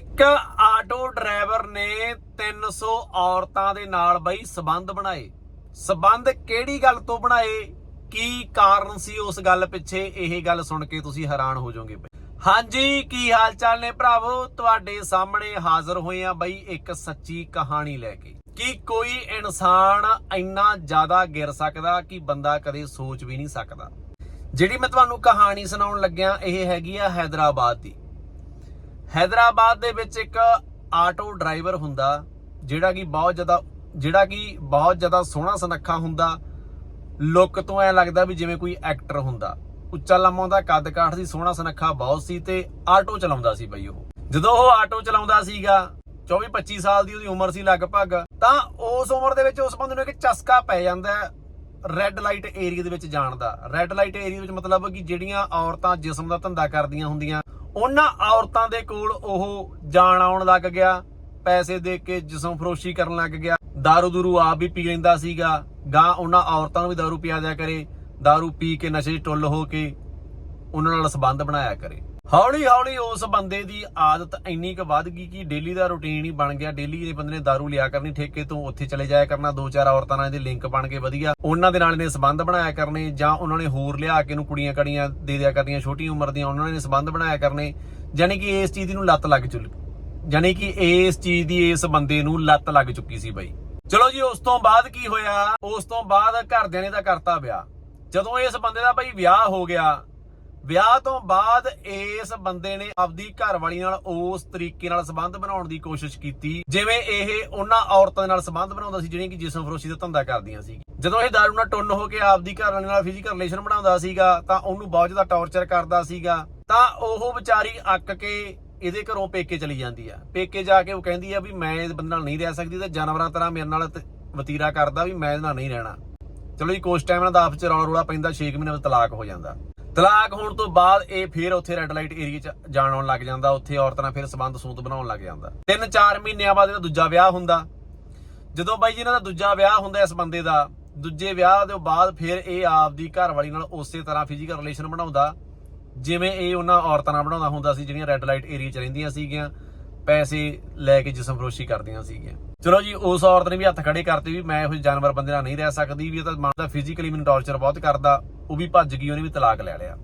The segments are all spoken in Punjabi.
ਇੱਕ ਆਟੋ ਡਰਾਈਵਰ ਨੇ 300 ਔਰਤਾਂ ਦੇ ਨਾਲ ਬਈ ਸਬੰਧ ਬਣਾਏ। ਸਬੰਧ ਕਿਹੜੀ ਗੱਲ ਤੋਂ ਬਣਾਏ? ਕੀ ਕਾਰਨ ਸੀ ਉਸ ਗੱਲ ਪਿੱਛੇ? ਇਹ ਗੱਲ ਸੁਣ ਕੇ ਤੁਸੀਂ ਹੈਰਾਨ ਹੋ ਜਾਓਗੇ ਹਾਂਜੀ, ਕੀ ਹਾਲ ਚਾਲ ਨੇ ਭਰਾਵੋ? ਤੁਹਾਡੇ ਸਾਹਮਣੇ ਹਾਜ਼ਰ ਹੋਏ ਆ ਬਈ ਇੱਕ ਸੱਚੀ ਕਹਾਣੀ ਲੈ ਕੇ। ਕਿ ਕੋਈ ਇਨਸਾਨ ਇੰਨਾ ਜ਼ਿਆਦਾ ਗਿਰ ਸਕਦਾ ਕਿ ਬੰਦਾ ਕਦੇ ਸੋਚ ਵੀ ਨਹੀਂ ਸਕਦਾ? ਜਿਹੜੀ ਮੈਂ ਤੁਹਾਨੂੰ ਕਹਾਣੀ ਸੁਣਾਉਣ ਲੱਗਿਆ, ਇਹ ਹੈਗੀ ਆ ਹੈਦਰਾਬਾਦ ਦੀ। ਹైదరాబాద్ ਦੇ ਵਿੱਚ ਇੱਕ ਆਟੋ ਡਰਾਈਵਰ ਹੁੰਦਾ, ਜਿਹੜਾ ਕਿ ਬਹੁਤ ਜ਼ਿਆਦਾ, ਜਿਹੜਾ ਕਿ ਬਹੁਤ ਜ਼ਿਆਦਾ ਸੋਹਣਾ ਸੁਨੱਖਾ ਹੁੰਦਾ। ਲੁੱਕ ਤੋਂ ਐ ਲੱਗਦਾ ਵੀ ਜਿਵੇਂ ਕੋਈ ਐਕਟਰ ਹੁੰਦਾ। ਉੱਚਾ ਲੰਮਾ ਦਾ ਕੱਦ ਕਾਠ ਦੀ ਸੋਹਣਾ ਸੁਨੱਖਾ ਬਹੁਤ ਸੀ ਤੇ ਆਟੋ ਚਲਾਉਂਦਾ ਸੀ ਬਈ ਉਹ। ਜਦੋਂ ਉਹ ਆਟੋ ਚਲਾਉਂਦਾ ਸੀਗਾ 24-25 ਸਾਲ ਦੀ ਉਹਦੀ ਉਮਰ ਸੀ ਲਗਭਗ, ਤਾਂ ਉਸ ਉਮਰ ਦੇ ਵਿੱਚ ਉਸ ਬੰਦੇ ਨੂੰ ਇੱਕ ਚਸਕਾ ਪੈ ਜਾਂਦਾ ਰੈੱਡ ਲਾਈਟ ਏਰੀਆ ਦੇ ਵਿੱਚ ਜਾਣ ਦਾ। ਰੈੱਡ ਲਾਈਟ ਏਰੀਆ ਵਿੱਚ ਮਤਲਬ ਕਿ ਜਿਹੜੀਆਂ ਔਰਤਾਂ ਜਿਸਮ ਦਾ ਧੰਦਾ ਕਰਦੀਆਂ ਹੁੰਦੀਆਂ ਉਹਨਾਂ ਔਰਤਾਂ ਦੇ ਕੋਲ ਉਹ ਜਾਣ ਆਉਣ ਲੱਗ ਗਿਆ ਪੈਸੇ ਦੇ ਕੇ ਜਿਸਮ ਫਰੋਸ਼ੀ ਕਰਨ ਲੱਗ ਗਿਆ दारू ਦੂਰੂ ਆਪ ਵੀ ਪੀ ਲੈਂਦਾ ਸੀਗਾ ਗਾਂ ਉਹਨਾਂ ਔਰਤਾਂ ਨੂੰ ਵੀ दारू ਪਿਆ ਦਿਆ ਕਰੇ दारू ਪੀ ਕੇ ਨਸ਼ੇ 'ਚ ਟੁੱਲ ਹੋ ਕੇ ਉਹਨਾਂ ਨਾਲ ਸੰਬੰਧ ਬਣਾਇਆ ਕਰੇ ਹੌਲੀ ਹੌਲੀ ਉਸ ਬੰਦੇ ਦੀ ਆਦਤ ਇੰਨੀ ਕੁ ਵੱਧ ਗਈ ਕਿ ਡੇਲੀ ਦਾ ਰੁਟੀਨ ਹੀ ਬਣ ਗਿਆ। ਡੇਲੀ ਇਹ ਬੰਦੇ ਨੇ दारू ਲਿਆ ਕਰਨੀ, ਠੇਕੇ ਤੋਂ ਉੱਥੇ ਚਲੇ ਜਾਇਆ ਕਰਨਾ, ਦੋ ਚਾਰ ਔਰਤਾਂ ਨਾਲ ਇਹਦੇ ਲਿੰਕ ਬਣ ਕੇ ਵਧੀਆ। ਉਹਨਾਂ ਦੇ ਨਾਲ ਇਹਨੇ ਸੰਬੰਧ ਬਣਾਇਆ ਕਰਨੇ ਜਾਂ ਉਹਨਾਂ ਨੇ ਹੋਰ ਲਿਆ ਕੇ ਇਹਨੂੰ ਕੁੜੀਆਂ ਕੜੀਆਂ ਦੇ ਦਿਆ ਕਰਨੀਆਂ ਛੋਟੀ ਉਮਰ ਦੀਆਂ ਉਹਨਾਂ ਨੇ ਸੰਬੰਧ ਬਣਾਇਆ ਕਰਨੇ। ਯਾਨੀ ਕਿ ਇਸ ਚੀਜ਼ ਦੀ ਨੂੰ ਲੱਤ ਲੱਗ ਚੁੱਕੀ। ਯਾਨੀ ਕਿ ਇਸ ਚੀਜ਼ ਦੀ ਇਸ ਬੰਦੇ ਨੂੰ ਲੱਤ ਲੱਗ ਚੁੱਕੀ ਸੀ ਬਾਈ। ਚਲੋ ਜੀ, ਉਸ ਤੋਂ ਬਾਅਦ ਕੀ ਹੋਇਆ? ਉਸ ਤੋਂ ਬਾਅਦ ਘਰਦਿਆਂ ਨੇ ਤਾਂ ਕਰਤਾ ਵਿਆਹ। ਜਦੋਂ ਇਸ ਬੰਦੇ ਦਾ ਬਾਈ ਵਿਆਹ ਹੋ ਗਿਆ ਵਿਆਹ ਤੋਂ ਬਾਅਦ ਇਸ ਬੰਦੇ ਨੇ ਆਪਦੀ ਘਰਵਾਲੀ ਨਾਲ ਉਸ ਤਰੀਕੇ ਨਾਲ ਸੰਬੰਧ ਬਣਾਉਣ ਦੀ ਕੋਸ਼ਿਸ਼ ਕੀਤੀ। ਜਿਵੇਂ ਇਹ ਉਹਨਾਂ ਔਰਤਾਂ ਨਾਲ ਸੰਬੰਧ ਬਣਾਉਂਦਾ ਸੀ, ਜਿਹੜੀਆਂ ਕਿ ਜਿਸਮ ਫਰੋਸ਼ੀ ਦਾ ਧੰਦਾ ਕਰਦੀਆਂ ਸੀ। ਜਦੋਂ ਇਹ ਦਾਰੂ ਨਾਲ ਟੁੰਨ ਹੋ ਕੇ ਆਪਦੀ ਘਰਵਾਲੀ ਨਾਲ ਫਿਜ਼ੀਕਲ ਰਿਲੇਸ਼ਨ ਬਣਾਉਂਦਾ ਸੀਗਾ, ਤਾਂ ਉਹਨੂੰ ਬਹੁਤ ਜ਼ਿਆਦਾ ਟੌਰਚਰ ਕਰਦਾ ਸੀਗਾ। ਤਾਂ ਉਹ ਵਿਚਾਰੀ ਅੱਕ ਕੇ ਇਹਦੇ ਘਰੋਂ ਪੇਕੇ ਚਲੀ ਜਾਂਦੀ ਆ। ਪੇਕੇ ਜਾ ਕੇ ਉਹ ਕਹਿੰਦੀ ਆ ਵੀ ਮੈਂ ਇਸ ਬੰਦੇ ਨਾਲ ਨਹੀਂ ਰਹਿ ਸਕਦੀ, ਤੇ ਜਾਨਵਰਾਂ ਤਰ੍ਹਾਂ ਮੇਰੇ ਨਾਲ ਵਤੀਰਾ ਕਰਦਾ ਵੀ ਮੈਂ ਇਹਦੇ ਨਾਲ ਨਹੀਂ ਰਹਿਣਾ। ਚਲੋ ਜੀ, ਕੁਛ ਟਾਈਮ ਨਾਲ ਦਾ ਆਪਸ ਚ ਰੌਲਾ ਰੌਲਾ ਪੈਂਦਾ 6 ਮਹੀਨੇ ਬਾਅਦ ਤਲਾਕ ਹੋ ਜਾਂਦਾ। ਤਲਾਕ ਹੋਣ ਤੋਂ ਬਾਅਦ ਇਹ ਫੇਰ ਉੱਥੇ ਰੈੱਡ ਲਾਈਟ ਏਰੀਆ 'ਚ ਜਾਣ ਆਉਣ ਲੱਗ ਜਾਂਦਾ, ਉੱਥੇ ਔਰਤਾਂ ਨਾਲ ਫਿਰ ਸਬੰਧ ਸੂਤ ਬਣਾਉਣ ਲੱਗ ਜਾਂਦਾ। 3-4 ਮਹੀਨਿਆਂ ਬਾਅਦ ਇਹਦਾ ਦੂਜਾ ਵਿਆਹ ਹੁੰਦਾ। ਜਦੋਂ ਬਾਈ ਜੀ ਇਹਨਾਂ ਦਾ ਦੂਜਾ ਵਿਆਹ ਹੁੰਦਾ ਇਸ ਬੰਦੇ ਦਾ, ਦੂਜੇ ਵਿਆਹ ਦੇ ਬਾਅਦ ਫਿਰ ਇਹ ਆਪਦੀ ਘਰਵਾਲੀ ਨਾਲ ਉਸੇ ਤਰ੍ਹਾਂ ਫਿਜ਼ੀਕਲ ਰਿਲੇਸ਼ਨ ਬਣਾਉਂਦਾ, ਜਿਵੇਂ ਇਹ ਉਹਨਾਂ ਔਰਤਾਂ ਨਾਲ ਬਣਾਉਂਦਾ ਹੁੰਦਾ ਸੀ, ਜਿਹੜੀਆਂ ਰੈੱਡ ਲਾਈਟ ਏਰੀਆ 'ਚ ਰਹਿੰਦੀਆਂ ਸੀਗੀਆਂ, ਪੈਸੇ ਲੈ ਕੇ ਜਿਸਮ ਫਰੋਸ਼ੀ ਕਰਦੀਆਂ ਸੀਗੀਆਂ। ਚਲੋ ਜੀ, ਉਸ ਔਰਤ ਨੇ ਵੀ ਹੱਥ ਖੜੇ ਕਰਤੇ ਵੀ ਮੈਂ ਇਹੋ ਜਿਹੇ ਜਾਨਵਰ ਬੰਦੇ ਨਾਲ ਨਹੀਂ ਰਹਿ ਸਕਦੀ ਵੀ ਇਹ ਤਾਂ ਮੰਨਦਾ ਫਿਜ਼ੀਕਲੀ ਮੈਨੂੰ ਟੌਰਚਰ ਬਹੁਤ ਕਰਦਾ, ਉਹ ਵੀ ਭੱਜ ਗਈ, ਉਹਨੇ ਵੀ ਤਲਾਕ ਲੈ ਲਿਆ।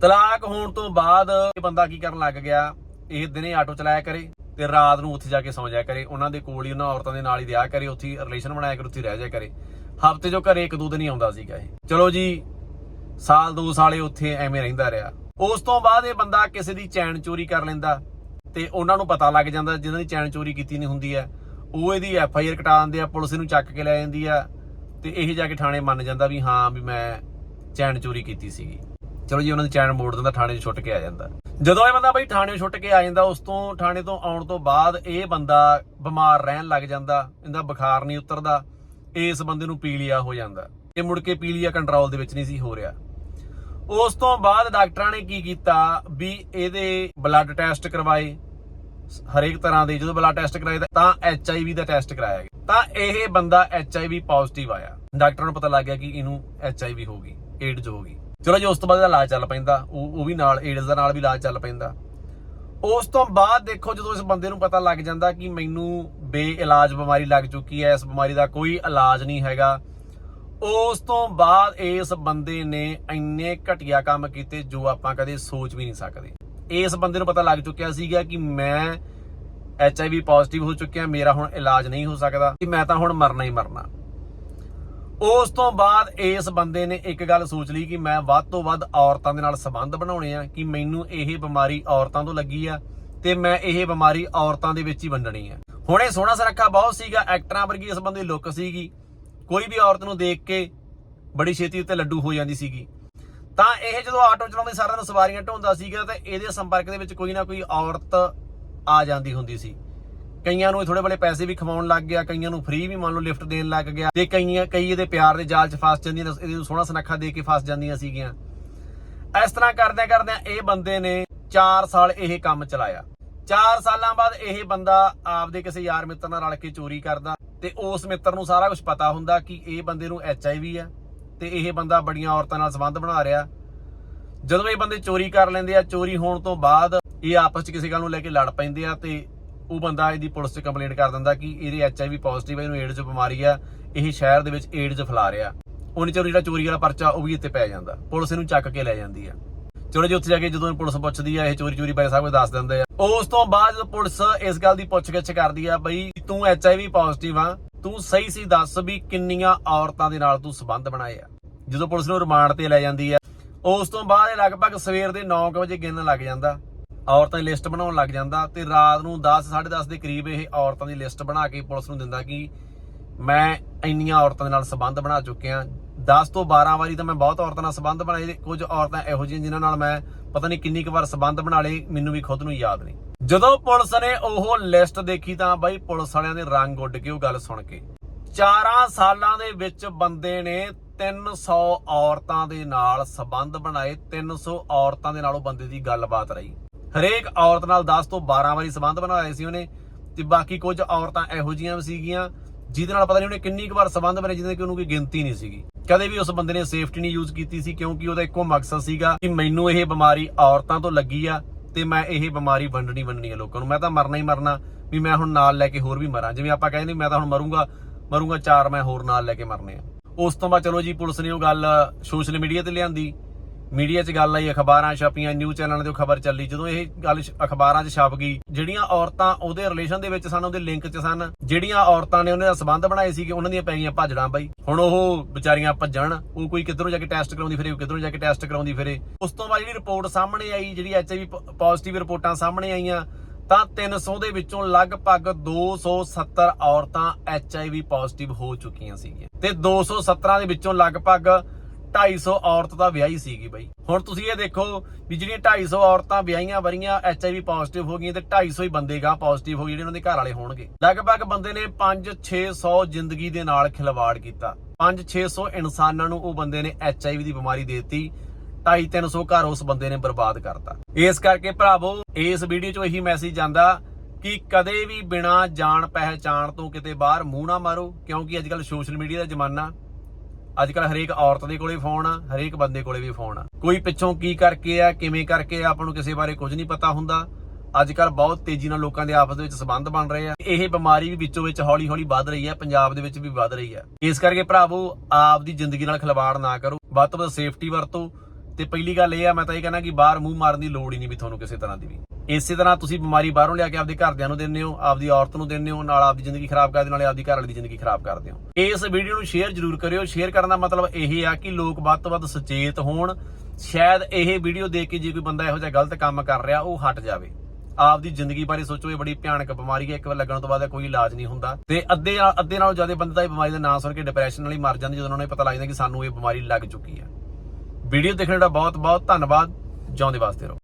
ਤਲਾਕ ਹੋਣ ਤੋਂ ਬਾਅਦ ਇਹ ਬੰਦਾ ਕੀ ਕਰਨ ਲੱਗ ਗਿਆ? ਇਹ ਦਿਨੇ ਆਟੋ ਚਲਾਇਆ ਕਰੇ ਤੇ ਰਾਤ ਨੂੰ ਉੱਥੇ ਜਾ ਕੇ ਸੌਂ ਜਾਇਆ ਕਰੇ। ਉਹਨਾਂ ਦੇ ਕੋਲ ਹੀ ਉਹਨਾਂ ਔਰਤਾਂ ਦੇ ਨਾਲ ਹੀ ਰਿਹਾ ਕਰੇ, ਉੱਥੇ ਰਿਲੇਸ਼ਨ ਬਣਾਇਆ ਕਰੇ, ਉੱਥੇ ਰਹਿ ਜਾਇਆ ਕਰੇ। ਹਫ਼ਤੇ ਜੋ ਘਰੇ ਇੱਕ ਦੋ ਦਿਨ ਹੀ ਆਉਂਦਾ ਸੀਗਾ ਇਹ। ਚਲੋ ਜੀ, ਸਾਲ ਦੋ ਸਾਲੇ ਉੱਥੇ ਐਵੇਂ ਰਹਿੰਦਾ ਰਿਹਾ। ਉਸ ਤੋਂ ਬਾਅਦ ਇਹ ਬੰਦਾ ਕਿਸੇ ਦੀ ਚੈਨ ਚੋਰੀ ਕਰ ਲੈਂਦਾ ਤੇ ਉਹਨਾਂ ਨੂੰ ਪਤਾ ਲੱਗ ਜਾਂਦਾ ਜਿਨ੍ਹਾਂ ਦੀ ਚੈਨ ਚੋਰੀ ਕੀਤੀ ਨਹੀਂ ਹੁੰਦੀ ਹੈ ਉਹ ਇਹਦੀ ਐਫ ਆਈ ਆਰ ਕਟਾ ਦਿੰਦੇ ਆ, ਪੁਲਿਸ ਇਹਨੂੰ ਚੱਕ ਕੇ ਲੈ ਜਾਂਦੀ ਆ ਤੇ ਇਹ ਜਾ ਕੇ ਥਾਣੇ ਮੰਨ ਜਾਂਦਾ ਵੀ ਹਾਂ ਵੀ ਮੈਂ ਚੈਨ ਚੋਰੀ ਕੀਤੀ ਸੀਗੀ। ਚਲੋ ਜੀ, ਉਹਨਾਂ ਦੀ ਚੈਨ ਮੋੜ ਦਿੰਦਾ, ਥਾਣੇ 'ਚ ਛੁੱਟ ਕੇ ਆ ਜਾਂਦਾ। ਜਦੋਂ ਇਹ ਬੰਦਾ ਬਈ ਥਾਣੇ 'ਚ ਛੁੱਟ ਕੇ ਆ ਜਾਂਦਾ, ਉਸ ਤੋਂ ਥਾਣੇ ਤੋਂ ਆਉਣ ਤੋਂ ਬਾਅਦ ਇਹ ਬੰਦਾ ਬਿਮਾਰ ਰਹਿਣ ਲੱਗ ਜਾਂਦਾ, ਇਹਦਾ ਬੁਖਾਰ ਨਹੀਂ ਉਤਰਦਾ, ਇਸ ਬੰਦੇ ਨੂੰ ਪੀਲੀਆ ਹੋ ਜਾਂਦਾ। ਇਹ ਮੁੜ ਕੇ ਪੀਲੀਆ ਕੰਟਰੋਲ ਦੇ ਵਿੱਚ ਨਹੀਂ ਸੀ ਹੋ ਰਿਹਾ। ਉਸ ਤੋਂ ਬਾਅਦ ਡਾਕਟਰਾਂ ਨੇ ਕੀ ਕੀਤਾ ਵੀ ਇਹਦੇ ਬਲੱਡ ਟੈਸਟ ਕਰਵਾਏ ਹਰੇਕ ਤਰ੍ਹਾਂ ਦੇ ਜਦੋਂ ਬਲੱਡ ਟੈਸਟ ਕਰਾਏ ਤਾਂ ਐਚ ਦਾ ਟੈਸਟ ਕਰਾਇਆ ਗਿਆ। ਤਾਂ ਇਹ ਬੰਦਾ ਐਚ ਪੋਜ਼ਿਟਿਵ ਆਇਆ। ਡਾਕਟਰਾਂ ਨੂੰ ਪਤਾ ਲੱਗ ਗਿਆ ਕਿ ਇਹਨੂੰ ਐਚ ਆਈ ਵੀ ਹੋਗੀ ਏਡਜ਼ ਹੋਗੀ ਚਲੋ ਜੀ, ਉਸ ਤੋਂ ਬਾਅਦ ਇਹਦਾ ਇਲਾਜ ਚੱਲ ਪੈਂਦਾ। ਉਹ ਉਹ ਵੀ ਨਾਲ ਏਡਜ਼ ਦਾ ਨਾਲ ਵੀ ਇਲਾਜ ਚੱਲ ਪੈਂਦਾ। ਉਸ ਤੋਂ ਬਾਅਦ ਦੇਖੋ, ਜਦੋਂ ਇਸ ਬੰਦੇ ਨੂੰ ਪਤਾ ਲੱਗ ਜਾਂਦਾ ਕਿ ਮੈਨੂੰ ਬੇਇਲਾਜ ਬਿਮਾਰੀ ਲੱਗ ਚੁੱਕੀ ਹੈ, ਇਸ ਬਿਮਾਰੀ ਦਾ ਕੋਈ ਇਲਾਜ ਨਹੀਂ ਹੈਗਾ, ਉਸ ਤੋਂ ਬਾਅਦ ਇਸ ਬੰਦੇ ਨੇ ਇੰਨੇ ਘਟੀਆ ਕੰਮ ਕੀਤੇ ਜੋ ਆਪਾਂ ਕਦੇ ਸੋਚ ਵੀ ਨਹੀਂ ਸਕਦੇ। ਇਸ ਬੰਦੇ ਨੂੰ ਪਤਾ ਲੱਗ ਚੁੱਕਿਆ ਸੀਗਾ ਕਿ ਮੈਂ ਐਚ ਆਈ ਵੀ ਪੋਜ਼ਿਟਿਵ ਹੋ ਚੁੱਕਿਆ, ਮੇਰਾ ਹੁਣ ਇਲਾਜ ਨਹੀਂ ਹੋ ਸਕਦਾ, ਕਿ ਮੈਂ ਤਾਂ ਹੁਣ ਮਰਨਾ ਹੀ ਮਰਨਾ। ਉਸ ਤੋਂ ਬਾਅਦ ਇਸ ਬੰਦੇ ਨੇ ਇੱਕ ਗੱਲ ਸੋਚ ਲਈ ਕਿ ਮੈਂ ਵੱਧ ਤੋਂ ਵੱਧ ਔਰਤਾਂ ਦੇ ਨਾਲ ਸੰਬੰਧ ਬਣਾਉਣੇ ਆ, ਕਿ ਮੈਨੂੰ ਇਹ ਬਿਮਾਰੀ ਔਰਤਾਂ ਤੋਂ ਲੱਗੀ ਆ ਤੇ ਮੈਂ ਇਹ ਬਿਮਾਰੀ ਔਰਤਾਂ ਦੇ ਵਿੱਚ ਹੀ ਵੰਡਣੀ ਆ। ਹੁਣ ਇਹ ਸੋਹਣਾ ਸੁਨੱਖਾ ਬਹੁਤ ਸੀਗਾ, ਐਕਟਰਾਂ ਵਰਗੀ ਇਸ ਬੰਦੇ ਲੁੱਕ ਸੀਗੀ। ਕੋਈ ਵੀ ਔਰਤ ਨੂੰ ਦੇਖ ਕੇ ਬੜੀ ਛੇਤੀ ਉੱਤੇ ਲੱਡੂ ਹੋ ਜਾਂਦੀ ਸੀਗੀ। ਤਾਂ ਇਹ ਜਦੋਂ ਆਟੋ ਚਲਾਉਂਦੇ ਸਾਰਿਆਂ ਨੂੰ ਸਵਾਰੀਆਂ ਢੋਂਦਾ ਸੀਗਾ ਤਾਂ ਇਹਦੇ ਸੰਪਰਕ ਦੇ ਵਿੱਚ ਕੋਈ ਨਾ ਕੋਈ ਔਰਤ ਆ ਜਾਂਦੀ ਹੁੰਦੀ ਸੀ। ਕਈਆਂ ਨੂੰ ਥੋੜੇ ਬਲੇ ਪੈਸੇ ਵੀ ਖਵਾਉਣ ਲੱਗ ਗਿਆ, ਕਈਆਂ ਨੂੰ ਫ੍ਰੀ ਵੀ ਮੰਨ ਲਓ ਲਿਫਟ ਦੇਣ ਲੱਗ ਗਿਆ ਤੇ ਕਈਆਂ, ਕਈ ਇਹਦੇ ਪਿਆਰ ਦੇ ਜਾਲ 'ਚ ਫਸ ਜਾਂਦੀਆਂ, ਇਹਦੇ ਨੂੰ ਸੋਹਣਾ ਸੁਨੱਖਾ ਦੇ ਕੇ ਫਸ ਜਾਂਦੀਆਂ ਸੀਗੀਆਂ। ਇਸ ਤਰ੍ਹਾਂ ਕਰਦਿਆਂ ਕਰਦਿਆਂ ਇਹ ਬੰਦੇ ਨੇ 4 ਸਾਲ ਇਹ ਕੰਮ ਚਲਾਇਆ। 4 ਸਾਲਾਂ ਬਾਅਦ ਇਹ ਬੰਦਾ ਆਪਦੇ ਕਿਸੇ ਯਾਰ ਮਿੱਤਰ ਨਾਲ ਰਲ ਕੇ ਚੋਰੀ ਕਰਦਾ ਤੇ ਉਸ ਮਿੱਤਰ ਨੂੰ ਸਾਰਾ ਕੁਝ ਪਤਾ ਹੁੰਦਾ ਕਿ ਇਹ ਬੰਦੇ ਨੂੰ ਐਚ ਆਈ ਵੀ ਆ। ਤੇ ਇਹ ਬੰਦਾ ਬੜੀਆਂ ਔਰਤਾਂ ਨਾਲ ਸੰਬੰਧ ਬਣਾ ਰਿਹਾ। ਜਦੋਂ ਇਹ ਬੰਦੇ ਚੋਰੀ ਕਰ ਲੈਂਦੇ ਆ, ਚੋਰੀ ਹੋਣ ਤੋਂ ਬਾਅਦ ਇਹ ਆਪਸ 'ਚ ਕਿਸੇ ਗੱਲ ਨੂੰ ਲੈ ਕੇ ਲੜ ਪੈਂਦੇ ਆ ਤੇ ਉਹ ਬੰਦਾ ਇਹਦੀ ਪੁਲਿਸ 'ਚ ਕੰਪਲੇਂਟ ਕਰ ਦਿੰਦਾ ਕਿ ਇਹਦੇ ਐਚਆਈਵੀ ਪੋਜ਼ਿਟਿਵ ਹੈ ਇਹਨੂੰ ਏਡਜ਼ ਬਿਮਾਰੀ ਆ, ਇਹ ਸ਼ਹਿਰ ਦੇ ਵਿੱਚ ਏਡਜ਼ ਫੈਲਾ ਰਿਹਾ। ਉਹਨੇ ਚੋਂ ਜਿਹੜਾ ਚੋਰੀ ਵਾਲਾ ਪਰਚਾ, ਉਹ ਵੀ ਇੱਥੇ ਪੈ ਜਾਂਦਾ। ਪੁਲਿਸ ਇਹਨੂੰ ਚੱਕ ਕੇ ਲੈ ਜਾਂਦੀ ਆ। ਚਲੋ ਜੀ, ਉੱਥੇ ਜਾ ਕੇ ਜਦੋਂ ਪੁਲਿਸ ਪੁੱਛਦੀ ਆ, ਇਹ ਚੋਰੀ ਚੋਰੀ ਬਾਰੇ ਸਭ ਕੁਝ ਦੱਸ ਦਿੰਦੇ ਆ। ਉਸ ਤੋਂ ਬਾਅਦ ਜਦੋਂ ਪੁਲਿਸ ਇਸ ਗੱਲ ਦੀ ਪੁੱਛਗਿੱਛ ਕਰਦੀ ਆ, ਬਈ ਤੂੰ ਐਚਆਈਵੀ ਪੋਜ਼ਿਟਿਵ ਆ, ਤੂੰ ਸਹੀ ਸੀ, ਦੱਸ ਵੀ ਕਿੰਨੀਆਂ ਔਰਤਾਂ ਦੇ ਨਾਲ ਤੂੰ ਸੰਬੰਧ ਬਣਾਏ ਆ। ਜਦੋਂ ਪੁਲਿਸ ਨੂੰ ਰਿਮਾਂਡ ਤੇ ਲੈ ਜਾਂਦੀ ਆ, ਉਸ ਤੋਂ ਬਾਅਦ ਇਹ ਲਗਭਗ ਸਵੇਰ ਦੇ 9 ਵਜੇ ਗਿਣਨ ਲੱਗ ਜਾਂਦਾ। ਔਰਤਾਂ ਦੀ ਲਿਸਟ ਬਣਾਉਣ ਲੱਗ ਜਾਂਦਾ ਤੇ ਰਾਤ ਨੂੰ 10 10:30 ਦੇ ਕਰੀਬ ਇਹ ਔਰਤਾਂ ਦੀ ਲਿਸਟ ਬਣਾ ਕੇ ਪੁਲਿਸ ਨੂੰ ਦਿੰਦਾ ਕਿ ਮੈਂ ਇੰਨੀਆਂ ਔਰਤਾਂ ਦੇ ਨਾਲ ਸੰਬੰਧ ਬਣਾ ਚੁੱਕਿਆ 10 ਤੋਂ 12 ਵਾਰੀ ਤਾਂ ਮੈਂ ਬਹੁਤ ਔਰਤਾਂ ਨਾਲ ਸੰਬੰਧ ਬਣਾਏ ਤੇ ਕੁਝ ਔਰਤਾਂ ਇਹੋ ਜਿਹੀਆਂ ਜਿਨ੍ਹਾਂ ਨਾਲ ਮੈਂ ਪਤਾ ਨਹੀਂ ਕਿੰਨੀ ਕੁ ਵਾਰ ਸੰਬੰਧ ਬਣਾ ਲਏ, ਮੈਨੂੰ ਵੀ ਖੁਦ ਨੂੰ ਯਾਦ ਨਹੀਂ। ਜਦੋਂ ਪੁਲਿਸ ਨੇ ਉਹ ਲਿਸਟ ਦੇਖੀ ਤਾਂ ਬਾਈ ਪੁਲਿਸ ਵਾਲਿਆਂ ਦੇ ਰੰਗ ਉੱਡ ਕੇ ਉਹ ਗੱਲ ਸੁਣ ਕੇ। 4 ਸਾਲਾਂ ਦੇ ਵਿੱਚ ਬੰਦੇ ਨੇ 300 ਔਰਤਾਂ ਦੇ ਨਾਲ ਸੰਬੰਧ ਬਣਾਏ 300 ਔਰਤਾਂ ਦੇ ਨਾਲ ਉਹ ਬੰਦੇ ਦੀ ਗੱਲਬਾਤ ਰਹੀ। ਹਰੇਕ ਔਰਤ ਨਾਲ 10 ਤੋਂ 12 ਵਾਰੀ ਸੰਬੰਧ ਬਣਾਏ ਸੀ ਉਹਨੇ, ਤੇ ਬਾਕੀ ਕੁਝ ਔਰਤਾਂ ਇਹੋ ਜਿਹੀਆਂ ਵੀ ਸੀਗੀਆਂ, ਜਿਹਦੇ ਨਾਲ ਪਤਾ ਨਹੀਂ ਉਹਨੇ ਕਿੰਨੀ ਕੁ ਵਾਰ ਸੰਬੰਧ ਬਣਾਏ ਜਿਹਦੇ ਕਿ ਉਹਨੂੰ ਕੋਈ ਗਿਣਤੀ ਨਹੀਂ ਸੀਗੀ। ਕਦੇ ਵੀ ਉਸ ਬੰਦੇ ਨੇ ਸੇਫਟੀ ਨਹੀਂ ਯੂਜ਼ ਕੀਤੀ ਸੀ, ਕਿਉਂਕਿ ਉਹਦਾ ਇੱਕੋ ਮਕਸਦ ਸੀਗਾ ਕਿ ਮੈਨੂੰ ਇਹ ਬਿਮਾਰੀ ਔਰਤਾਂ ਤੋਂ ਲੱਗੀ ਆ, ਤੇ ਮੈਂ ਇਹ ਬਿਮਾਰੀ ਵੰਡਣੀ ਵੰਡਣੀ ਆ ਲੋਕਾਂ ਨੂੰ। ਮੈਂ ਤਾਂ ਮਰਨਾ ਹੀ ਮਰਨਾ, ਵੀ ਮੈਂ ਹੁਣ ਨਾਲ ਲੈ ਕੇ ਹੋਰ ਵੀ ਮਰਾਂ। ਜਿਵੇਂ ਆਪਾਂ ਕਹਿੰਦੇ, ਮੈਂ ਤਾਂ ਹੁਣ ਮਰੂੰਗਾ ਮਰੂੰਗਾ ਚਾਰ ਮੈਂ ਹੋਰ ਨਾਲ ਲੈ ਕੇ ਮਰਨੇ ਆ। ਉਸ ਤੋਂ ਬਾਅਦ ਚਲੋ ਜੀ, ਪੁਲਿਸ ਨੇ ਉਹ ਗੱਲ ਸੋਸ਼ਲ ਮੀਡੀਆ ਤੇ ਲਿਆਂਦੀ। ਮੀਡੀਆ 'ਚ ਗੱਲ ਆਈ, ਅਖਬਾਰਾਂ ਛਪੀਆਂ, ਨਿਊਜ਼ ਚੈਨਲਾਂ ਤੇ ਖਬਰ ਚੱਲੀ। ਜਦੋਂ ਇਹ ਗੱਲ ਅਖਬਾਰਾਂ 'ਚ ਛਪ ਗਈ, ਜਿਹੜੀਆਂ ਔਰਤਾਂ ਉਹਦੇ ਰਿਲੇਸ਼ਨ ਦੇ ਵਿੱਚ ਸਨ, ਉਹਦੇ ਲਿੰਕ 'ਚ ਸਨ, ਜਿਹੜੀਆਂ ਔਰਤਾਂ ਨੇ ਉਹਨਾਂ ਦਾ ਸੰਬੰਧ ਬਣਾਏ ਸੀਗੇ, ਉਹਨਾਂ ਦੀਆਂ ਪੈ ਗਈਆਂ ਭੱਜੜਾਂ ਬਾਈ। ਹੁਣ ਉਹ ਵਿਚਾਰੀਆਂ ਭੱਜਣ, ਉਹ ਕੋਈ ਕਿੱਧਰੋਂ ਜਾ ਕੇ ਟੈਸਟ ਕਰਾਉਂਦੀ ਫਿਰੇ ਕਿੱਧਰੋਂ ਜਾ ਕੇ ਟੈਸਟ ਕਰਾਉਂਦੀ ਫਿਰੇ। ਉਸ ਤੋਂ ਬਾਅਦ ਜਿਹੜੀ ਰਿਪੋਰਟ ਸਾਹਮਣੇ ਆਈ, ਜਿਹੜੀ ਐਚਆਈਵੀ ਪੋਜ਼ਿਟਿਵ ਰਿਪੋਰਟਾਂ ਸਾਹਮਣੇ ਆਈਆਂ ਤਾਂ 300 ਦੇ ਵਿੱਚੋਂ ਲਗਭਗ 270 ਔਰਤਾਂ ਐਚਆਈਵੀ ਪੋਜ਼ਿਟਿਵ ਹੋ ਚੁੱਕੀਆਂ ਸੀਗੀਆਂ। ਤੇ 217 ਦੇ ਵਿੱਚੋਂ ਲਗਭਗ 250 ਔਰਤ ਤਾਂ ਵਿਆਹੀ ਸੀਗੀ ਬਾਈ। ਹੁਣ ਤੁਸੀਂ ਇਹ ਦੇਖੋ ਵੀ ਜਿਹੜੀਆਂ 250 ਔਰਤਾਂ ਵਿਆਹੀਆਂ ਵਰੀਆਂ ਐਚਆਈਵੀ ਪੋਜ਼ਿਟਿਵ ਹੋ ਗਈਆਂ ਤੇ 250 ਹੀ ਬੰਦੇ ਗਾਂ ਪੋਜ਼ਿਟਿਵ ਹੋ ਗਏ ਜਿਹੜੇ ਉਹਨਾਂ ਦੇ ਘਰ ਵਾਲੇ ਹੋਣਗੇ। ਲਗਭਗ ਬੰਦੇ ਨੇ 5-600 ਜ਼ਿੰਦਗੀ ਦੇ ਨਾਲ ਖਿਲਵਾੜ ਕੀਤਾ। 5-600 ਇਨਸਾਨਾਂ ਨੂੰ ਉਹ ਬੰਦੇ ਨੇ ਐਚਆਈਵੀ ਦੀ ਬਿਮਾਰੀ ਦੇ ਦਿੱਤੀ। 250-300 ਘਰ ਉਸ ਬੰਦੇ ਨੇ ਬਰਬਾਦ ਕਰਤਾ। ਇਸ ਕਰਕੇ ਭਰਾਵੋ, ਇਸ ਵੀਡੀਓ 'ਚ ਇਹੀ ਮੈਸੇਜ ਜਾਂਦਾ ਕਿ ਕਦੇ ਵੀ ਬਿਨਾ ਜਾਣ ਪਹਿਚਾਣ ਤੋਂ ਕਿਤੇ ਬਾਹਰ ਮੂੰਹ ਨਾ ਮਾਰੋ, ਕਿਉਂਕਿ ਅੱਜ ਕੱਲ ਸੋਸ਼ਲ ਮੀਡੀਆ ਦਾ ਜ਼ਮਾਨਾ, ਅੱਜ ਕੱਲ ਹਰੇਕ ਔਰਤ ਦੇ ਕੋਲੇ ਫੋਨ ਆ, ਹਰੇਕ ਬੰਦੇ ਕੋਲੇ ਵੀ ਫੋਨ ਆ। ਕੋਈ ਪਿੱਛੋਂ ਕੀ ਕਰਕੇ ਆ, ਕਿਵੇਂ ਕਰਕੇ ਆ, ਆਪਾਂ ਨੂੰ ਕਿਸੇ ਬਾਰੇ ਕੁਝ ਨਹੀਂ ਪਤਾ ਹੁੰਦਾ। ਅੱਜ ਕੱਲ ਬਹੁਤ ਤੇਜ਼ੀ ਨਾਲ ਲੋਕਾਂ ਦੇ ਆਪਸ ਦੇ ਵਿੱਚ ਸਬੰਧ ਬਣ ਰਹੇ ਆ। ਇਹ ਬਿਮਾਰੀ ਵੀ ਵਿੱਚੋਂ ਵਿੱਚ ਹੌਲੀ ਹੌਲੀ ਵੱਧ ਰਹੀ ਹੈ ਪੰਜਾਬ ਦੇ ਵਿੱਚ ਵੀ ਵੱਧ ਰਹੀ ਹੈ ਇਸ ਕਰਕੇ ਭਰਾਵੋ ਆਪ ਦੀ ਜ਼ਿੰਦਗੀ ਨਾਲ ਖਿਲਵਾੜ ਨਾ ਕਰੋ। ਵੱਧ ਤੋਂ ਵੱਧ ਸੇਫਟੀ ਵਰਤੋ। ਤੇ ਪਹਿਲੀ ਗੱਲ ਇਹ ਆ ਮੈਂ ਤਾਂ ਇਹ ਕਹਿੰਦਾ ਕਿ ਬਾਹਰ ਮੂੰਹ ਮਾਰਨ ਦੀ ਲੋੜ ਹੀ ਨਹੀਂ ਵੀ ਤੁਹਾਨੂੰ ਕਿਸੇ ਤਰ੍ਹਾਂ ਦੀ ਵੀ। ਇਸੇ ਤਰ੍ਹਾਂ ਤੁਸੀਂ ਬਿਮਾਰੀ ਬਾਹਰੋਂ ਲਿਆ ਕੇ ਆਪਦੇ ਘਰਦਿਆਂ ਨੂੰ ਦਿੰਦੇ ਹੋ ਆਪਦੀ ਔਰਤ ਨੂੰ ਦਿੰਦੇ ਹੋ ਨਾਲ ਆਪਦੀ ਜ਼ਿੰਦਗੀ ਖਰਾਬ ਕਰਦੇ ਹੋ, ਨਾਲੇ ਆਪਦੀ ਘਰ ਦੀ ਜ਼ਿੰਦਗੀ ਖਰਾਬ ਕਰਦੇ ਹੋ ਇਸ ਵੀਡੀਓ ਨੂੰ ਸ਼ੇਅਰ ਜ਼ਰੂਰ ਕਰਿਓ। ਸ਼ੇਅਰ ਕਰਨ ਦਾ ਮਤਲਬ ਇਹ ਆ ਕਿ ਲੋਕ ਵੱਧ ਤੋਂ ਵੱਧ ਸੁਚੇਤ ਹੋਣ। ਸ਼ਾਇਦ ਇਹ ਵੀਡੀਓ ਦੇਖ ਕੇ ਜੇ ਕੋਈ ਬੰਦਾ ਇਹੋ ਜਿਹਾ ਗਲਤ ਕੰਮ ਕਰ ਰਿਹਾ ਉਹ ਹਟ ਜਾਵੇ। ਆਪਦੀ ਜ਼ਿੰਦਗੀ ਬਾਰੇ ਸੋਚੋ ਇਹ ਬੜੀ ਭਿਆਨਕ ਬਿਮਾਰੀ ਹੈ। ਇੱਕ ਵਾਰ ਲੱਗਣ ਤੋਂ ਬਾਅਦ ਕੋਈ ਇਲਾਜ ਨਹੀਂ ਹੁੰਦਾ। ਤੇ ਅੱਧੇ ਅੱਧੇ ਨਾਲੋਂ ਜ਼ਿਆਦਾ ਬੰਦਾ ਇਹ ਬਿਮਾਰੀ ਦਾ ਨਾਂ ਸੁਣ ਕੇ ਡਿਪਰੈਸ਼ਨ ਨਾਲ ਹੀ ਮਰ ਜਾਂਦੇ ਜਦੋਂ ਉਹਨਾਂ ਨੂੰ ਪਤਾ ਲੱਗਦਾ ਕਿ ਸਾਨੂੰ ਇਹ ਬਿਮਾਰੀ ਲੱਗ ਚੁੱਕੀ ਹੈ। ਵੀਡੀਓ ਦੇਖਣ ਦਾ ਬਹੁਤ ਬਹੁਤ ਧੰਨਵਾਦ। ਜਿਉਂਦੇ ਵਾਸਤੇ ਰਹੋ।